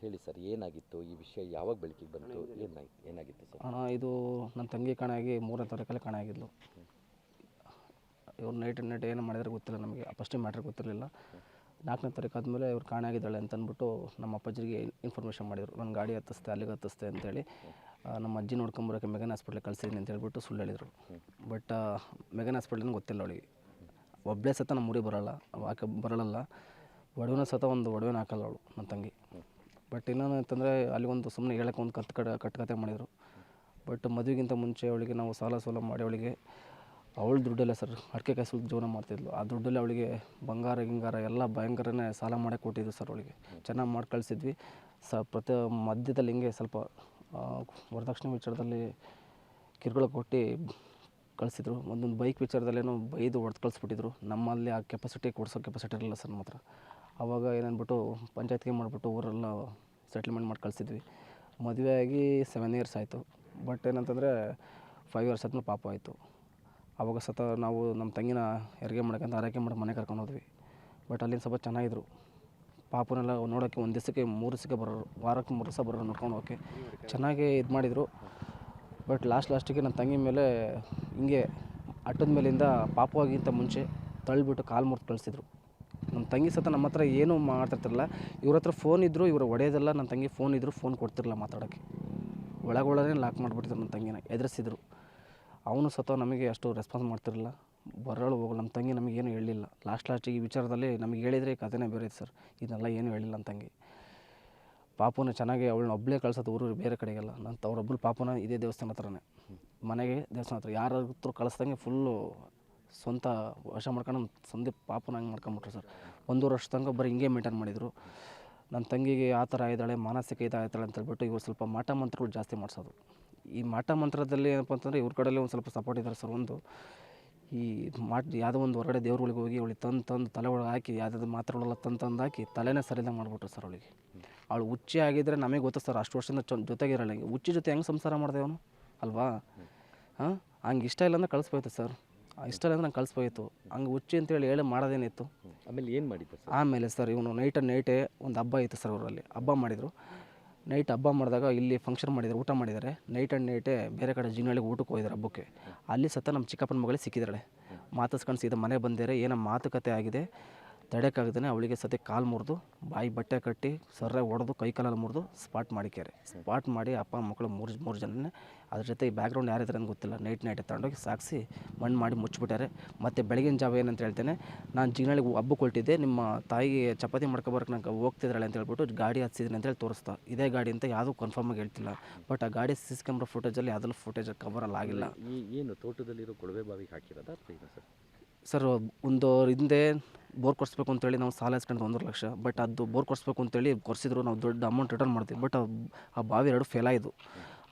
ಹೇಳಿ ಸರ್ ಏನಾಗಿತ್ತು ಈ ವಿಷಯ ಯಾವಾಗ ಬೆಳಕಿಗೆ ಬಂತು ಏನಾಯ್ತು ಏನಾಗಿತ್ತು ಸರ್? ಅಣ್ಣ ಇದು ನನ್ನ ತಂಗಿ ಕಾಣೆಯಾಗಿ ಮೂರನೇ ತಾರೀಕಲ್ಲಿ ಕಾಣಾಗಿದ್ಲು ಇವ್ರು ನೈಟ್ ನೈಟ್ ಏನು ಮಾಡಿದ್ರೆ ಗೊತ್ತಿಲ್ಲ ನಮಗೆ ಫಸ್ಟ್ ಮ್ಯಾಟ್ರ್ ಗೊತ್ತಿರಲಿಲ್ಲ. ನಾಲ್ಕನೇ ತಾರೀಕು ಆದಮೇಲೆ ಇವ್ರು ಕಾಣಾಗಿದ್ದಾಳೆ ಅಂತಂದ್ಬಿಟ್ಟು ಅಂತ ಅಂದ್ಬಿಟ್ಟು ನಮ್ಮ ಅಪ್ಪಾಜಿಗೆ ಇನ್ಫಾರ್ಮೇಷನ್ ಮಾಡಿದರು. ನನ್ನ ಗಾಡಿ ಹತ್ತಿಸ್ತೆ ಅಲ್ಲಿಗೆ ಹತ್ತಿಸ್ತೆ ಅಂತೇಳಿ ನಮ್ಮ ಅಜ್ಜಿ ನೋಡ್ಕೊಂಬರೋಕೆ ಮೆಗನ್ ಹಾಸ್ಪಿಟ್ಲಿಗೆ ಕಳ್ಸಿದ್ದೀನಿ ಅಂತ ಹೇಳ್ಬಿಟ್ಟು ಸುಳ್ಳು ಹೇಳಿದರು. ಬಟ್ ಮೆಗನ್ ಹಾಸ್ಪಿಟ್ಲಿನ ಗೊತ್ತಿಲ್ಲ ಅವಳಿಗೆ. ಒಬ್ಬಳೇ ಸತ ನಮ್ಮ ಊರಿಗೆ ಬರೋಲ್ಲ ಆಕೆ ಬರಲ್ಲ ಒಡವೆನ ಸತ ಒಂದು ಒಡವೆನ ಹಾಕಲ್ಲ ಅವಳು ನನ್ನ ತಂಗಿ. ಬಟ್ ಇನ್ನೊಂದು ಅಂತಂದರೆ ಅಲ್ಲಿ ಒಂದು ಸುಮ್ಮನೆ ಹೇಳೋಕೆ ಒಂದು ಕತ್ ಕಡ, ಕಟ್ಕತೆ ಮಾಡಿದರು. ಬಟ್ ಮದುವೆಗಿಂತ ಮುಂಚೆ ಅವಳಿಗೆ ನಾವು ಸಾಲ ಸೋಲ ಮಾಡಿ ಅವಳಿಗೆ, ಅವಳು ದುಡ್ಡಲ್ಲ ಸರ್ ಅಡಿಕೆ ಕಾಯಿ ಸುಟ್ಟು ಜೀವನ ಮಾಡ್ತಿದ್ಲು. ಆ ದುಡ್ಡಲ್ಲಿ ಅವಳಿಗೆ ಬಂಗಾರ, ಗಿಂಗಾರ ಎಲ್ಲ ಭಯಂಕರನೇ ಸಾಲ ಮಾಡೇ ಕೊಟ್ಟಿದ್ದು ಸರ್ ಅವಳಿಗೆ. ಚೆನ್ನಾಗಿ ಮಾಡಿ ಕಳಿಸಿದ್ವಿ. ಸ, ಪ್ರತಿ ಮಧ್ಯದಲ್ಲಿ ಹಿಂಗೆ ಸ್ವಲ್ಪ ವರದಕ್ಷಿಣೆ ವಿಚಾರದಲ್ಲಿ ಕಿರುಕುಳ ಕೊಟ್ಟು ಕಳಿಸಿದ್ರು. ಒಂದೊಂದು ಬೈಕ್ ವಿಚಾರದಲ್ಲೇನೋ ಬೈದು ಹೊಡೆದು ಕಳಿಸ್ಬಿಟ್ಟಿದ್ರು. ನಮ್ಮಲ್ಲಿ ಆ ಕೆಪಾಸಿಟಿ ಕೊಡ್ಸೋ ಕೆಪಾಸಿಟಿ ಇರಲಿಲ್ಲ ಸರ್ ಮಾತ್ರ. ಆವಾಗ ಏನಂದ್ಬಿಟ್ಟು ಪಂಚಾಯತ್ಗೆ ಮಾಡಿಬಿಟ್ಟು ಊರೆಲ್ಲ ಸೆಟ್ಲ್ಮೆಂಟ್ ಮಾಡಿ ಕಳಿಸಿದ್ವಿ. ಮದುವೆ ಆಗಿ ಸೆವೆನ್ ಇಯರ್ಸ್ ಆಯಿತು. ಬಟ್ ಏನಂತಂದರೆ ಫೈವ್ ಇಯರ್ಸ್ ಆದ್ಮೇಲೆ ಪಾಪ ಆಯಿತು. ಆವಾಗ ಸತ ನಾವು ನಮ್ಮ ತಂಗಿನ ಹೆರಿಗೆ ಮಾಡೋಕ್ಕಂತ ಆರೈಕೆ ಮಾಡಿ ಮನೆ ಕರ್ಕೊಂಡು ಹೋದ್ವಿ. ಬಟ್ ಅಲ್ಲಿಂದ ಸ್ವಲ್ಪ ಚೆನ್ನಾಗಿದ್ರು. ಪಾಪನೆಲ್ಲ ನೋಡೋಕ್ಕೆ ಒಂದು ದಿವಸಕ್ಕೆ ಮೂರು ದಿವಸಕ್ಕೆ ಬರೋರು, ವಾರಕ್ಕೆ ಮೂರು ದಿವಸ ಬರೋರು ನೋಡ್ಕೊಂಡು ಹೋಗಿ ಚೆನ್ನಾಗಿ ಇದು ಮಾಡಿದರು. ಬಟ್ ಲಾಸ್ಟ್ ಲಾಸ್ಟಿಗೆ ನನ್ನ ತಂಗಿ ಮೇಲೆ ಹಿಂಗೆ ಅಟ್ಟದ ಮೇಲಿಂದ ಪಾಪವಾಗಿಂತ ಮುಂಚೆ ತಳ್ಳಿಬಿಟ್ಟು ಕಾಲು ಮುರಿದು ಕಳಿಸಿದ್ರು. ನಮ್ಮ ತಂಗಿ ಸತ ನಮ್ಮ ಹತ್ರ ಏನೂ ಮಾಡ್ತಿರ್ತಿರಲ್ಲ, ಇವ್ರ ಹತ್ರ ಫೋನ್ ಇದ್ದರು ಇವರು ಒಡೆಯೋದಿಲ್ಲ ನನ್ನ ತಂಗಿ ಫೋನ್ ಇದ್ದರು ಫೋನ್ ಕೊಡ್ತಿರಲ್ಲ ಮಾತಾಡೋಕ್ಕೆ ಒಳಗೊಳಗೇ ಲಾಕ್ ಮಾಡಿಬಿಡ್ತಾರೆ ನನ್ನ ತಂಗಿನ, ಎದುರಿಸಿದ್ರು. ಅವನು ಸತ ನಮಗೆ ಅಷ್ಟು ರೆಸ್ಪಾನ್ಸ್ ಮಾಡ್ತಿರಲಿಲ್ಲ. ಬರೋಳು ಹೋಗಲ್ಲ ನಮ್ಮ ತಂಗಿ ನಮಗೇನು ಹೇಳಿಲ್ಲ. ಲಾಸ್ಟ್ ಲಾಸ್ಟಿಗೆ ಈ ವಿಚಾರದಲ್ಲಿ ನಮಗೆ ಹೇಳಿದರೆ ಕಥೆನೇ ಬೇರೆ ಇತ್ತು ಸರ್ ಇದನ್ನೆಲ್ಲ ಏನೂ ಹೇಳಿಲ್ಲ ನನ್ನ ತಂಗಿ. ಪಾಪುನ ಚೆನ್ನಾಗಿ ಅವಳನ್ನ ಒಬ್ಬಳೇ ಕಳ್ಸೋದು ಊರು ಬೇರೆ ಕಡೆಗೆಲ್ಲ. ನನ್ನ ಅವರೊಬ್ಬಳು ಪಾಪುನ ಇದೇ ದೇವಸ್ಥಾನ ಹತ್ರನೇ. ಮನೆಗೆ ದೇವಸ್ಥಾನ ಹತ್ರ. ಯಾರ ಹತ್ರ ಕಳಿಸ್ದಂಗೆ ಫುಲ್ಲು ಸ್ವಂತ ವಶ ಮಾಡ್ಕೊಂಡು ಸಂದೀಪ್ ಪಾಪನ ಹಂಗೆ ಮಾಡ್ಕೊಂಬಿಟ್ರು ಸರ್. ಒಂದೂವರೆ ವರ್ಷ ತನಕ ಬರೀ ಹಿಂಗೆ ಮೇಂಟೈನ್ ಮಾಡಿದರು. ನನ್ನ ತಂಗಿಗೆ ಆ ಥರ ಇದ್ದಾಳೆ, ಮಾನಸಿಕ ಇದಾಗ್ತಾಳೆ ಅಂತ ಹೇಳ್ಬಿಟ್ಟು ಇವರು ಸ್ವಲ್ಪ ಮಾಟ ಮಂತ್ರಗಳು ಜಾಸ್ತಿ ಮಾಡಿಸೋದು. ಈ ಮಾಟ ಮಂತ್ರದಲ್ಲಿ ಏನಪ್ಪ ಅಂತಂದರೆ ಇವ್ರ ಕಡೆಯಲ್ಲಿ ಒಂದು ಸ್ವಲ್ಪ ಸಪೋರ್ಟ್ ಇದ್ದಾರೆ ಸರ್ ಒಂದು. ಈ ಮಾಟ್ ಯಾವುದೋ ಒಂದು ಹೊರಗಡೆ ದೇವ್ರುಗಳಿಗೆ ಹೋಗಿ ಅವಳಿಗೆ ತಂದು ತಂದು ತಲೆ ಒಳಗೆ ಹಾಕಿ ಯಾವುದಾದ್ರು ಮಾತ್ರೆಗಳೆಲ್ಲ ತಂದು ತಂದು ಹಾಕಿ ತಲೆನೇ ಸರಿದ ಮಾಡಿಬಿಟ್ರು ಸರ್ ಅವಳಿಗೆ. ಅವಳು ಹುಚ್ಚಿ ಆಗಿದ್ದರೆ ನಮಗೆ ಗೊತ್ತು ಸರ್ ಅಷ್ಟು ವರ್ಷದಿಂದ ಚ ಜೊತೆಗಿರಲ್ಲ. ಹುಚ್ಚಿ ಜೊತೆ ಹೆಂಗೆ ಸಂಸಾರ ಮಾಡಿದೆ ಅವನು? ಅಲ್ವಾ? ಹಾಂ? ಹಂಗೆ ಇಷ್ಟ ಇಲ್ಲ ಅಂದ್ರೆ ಕಳಿಸ್ಬೋಯ್ತು ಸರ್. ಇಷ್ಟ ಇಲ್ಲ ಅಂದ್ರೆ ನಂಗೆ ಕಳಿಸ್ಬೋಯ್ತು ಹಂಗೆ ಹುಚ್ಚಿ ಅಂತೇಳಿ ಹೇಳಿ ಮಾಡೋದೇನಿತ್ತು. ಆಮೇಲೆ ಏನು ಮಾಡಿದ್ದು ಸರ್? ಆಮೇಲೆ ಸರ್ ಇವನು ನೈಟ್ ನೈಟೇ ಒಂದು ಹಬ್ಬ ಇತ್ತು ಸರ್ ಅವರಲ್ಲಿ ಹಬ್ಬ ಮಾಡಿದರು. ನೈಟ್ ಹಬ್ಬ ಮಾಡಿದಾಗ ಇಲ್ಲಿ ಫಂಕ್ಷನ್ ಮಾಡಿದ್ದಾರೆ ಊಟ ಮಾಡಿದ್ದಾರೆ. ನೈಟ್ ಆ್ಯಂಡ್ ನೈಟೇ ಬೇರೆ ಕಡೆ ಜಿನಳಿಗೆ ಊಟಕ್ಕೆ ಹೋಗಿದ್ದಾರೆ ಹಬ್ಬಕ್ಕೆ. ಅಲ್ಲಿ ಸತ್ತ ನಮ್ಮ ಚಿಕ್ಕಪ್ಪನ ಮಗಳಿಗೆ ಸಿಕ್ಕಿದ್ದಾಳೆ. ಮಾತಾಡ್ಸ್ಕೊಂಡು ಸೀದಾ ಮನೆ ಬಂದಿದ್ದಾರೆ. ಏನೋ ಮಾತುಕತೆ ಆಗಿದೆ. ತಡೆಯೋಕ್ಕಾಗ್ದೇ ಅವಳಿಗೆ ಸತಿ ಕಾಲು ಮುರಿದು, ಬಾಯಿ ಬಟ್ಟೆ ಕಟ್ಟಿ, ಸರ್ರೆ ಹೊಡೆದು ಕೈ ಕಾಲಲ್ಲಿ ಮುರಿದು ಸ್ಪಾಟ್ ಮಾಡಿಕ್ಯಾರೆ. ಸ್ಪಾಟ್ ಮಾಡಿ ಅಪ್ಪ ಮಕ್ಕಳು ಮೂರು ಮೂರು ಜನನೇ ಅದ್ರ ಜೊತೆ ಬ್ಯಾಕ್ಗ್ರೌಂಡ್ ಯಾರಿದ್ದಾರೆ ಅಂತ ಗೊತ್ತಿಲ್ಲ. ನೈಟ್ ನೈಟ್ ತಗೊಂಡೋಗಿ ಸಾಗಿಸಿ ಮಣ್ಣು ಮಾಡಿ ಮುಚ್ಚಿಬಿಟ್ಟಾರೆ ಮತ್ತು ಬೆಳಗಿನ ಜಾವ ಏನಂತ ಹೇಳ್ತೇನೆ, ನಾನು ಜಿಗ್ನಾಳಿಗೆ ಹಬ್ಬಕ್ಕೆ ಕೊಟ್ಟಿದ್ದೆ, ನಿಮ್ಮ ತಾಯಿಗೆ ಚಪಾತಿ ಮಾಡ್ಕೊಬರಕ್ಕೆ ನಂಗೆ ಹೋಗ್ತಿದ್ದಾಳೆ ಅಂತ ಹೇಳ್ಬಿಟ್ಟು ಗಾಡಿ ಹತ್ತಿಸಿದ್ದೀನಿ ಅಂತೇಳಿ ತೋರಿಸ್ತಾ. ಇದೇ ಗಾಡಿ ಅಂತ ಯಾವುದೂ ಕನ್ಫರ್ಮಾಗಿ ಹೇಳ್ತಿಲ್ಲ. ಬಟ್ ಆ ಗಾಡಿ ಸಿಸ್ ಕ್ಯಾಮ್ರಾ ಫುಟೇಜಲ್ಲಿ ಯಾವ್ದಲ್ಲೂ ಫುಟೇಜ್ ಕವರಲ್ಲಿ ಆಗಿಲ್ಲ. ಏನು ತೋಟದಲ್ಲಿರೋ ಕೊಳವೆ ಬಾವಿಗೆ ಹಾಕಿರೋದಾ ಸರ್? ಸರ್ ಒಂದು ಹಿಂದೆ ಬೋರ್ ಕೊಡಿಸ್ಬೇಕು ಅಂತೇಳಿ ನಾವು ಸಾಲ ಇಸ್ಕೊಂಡು ಒಂದೂವರೆ ಲಕ್ಷ. ಬಟ್ ಅದು ಬೋರ್ ಕೊಡಿಸ್ಬೇಕು ಅಂತೇಳಿ ಕೊರೆಸಿದ್ರು ನಾವು ದೊಡ್ಡ ಅಮೌಂಟ್ ರಿಟರ್ನ್ ಮಾಡ್ತೀವಿ. ಬಟ್ ಆ ಬಾವಿ ಎರಡು ಫೇಲ್ ಆಯಿತು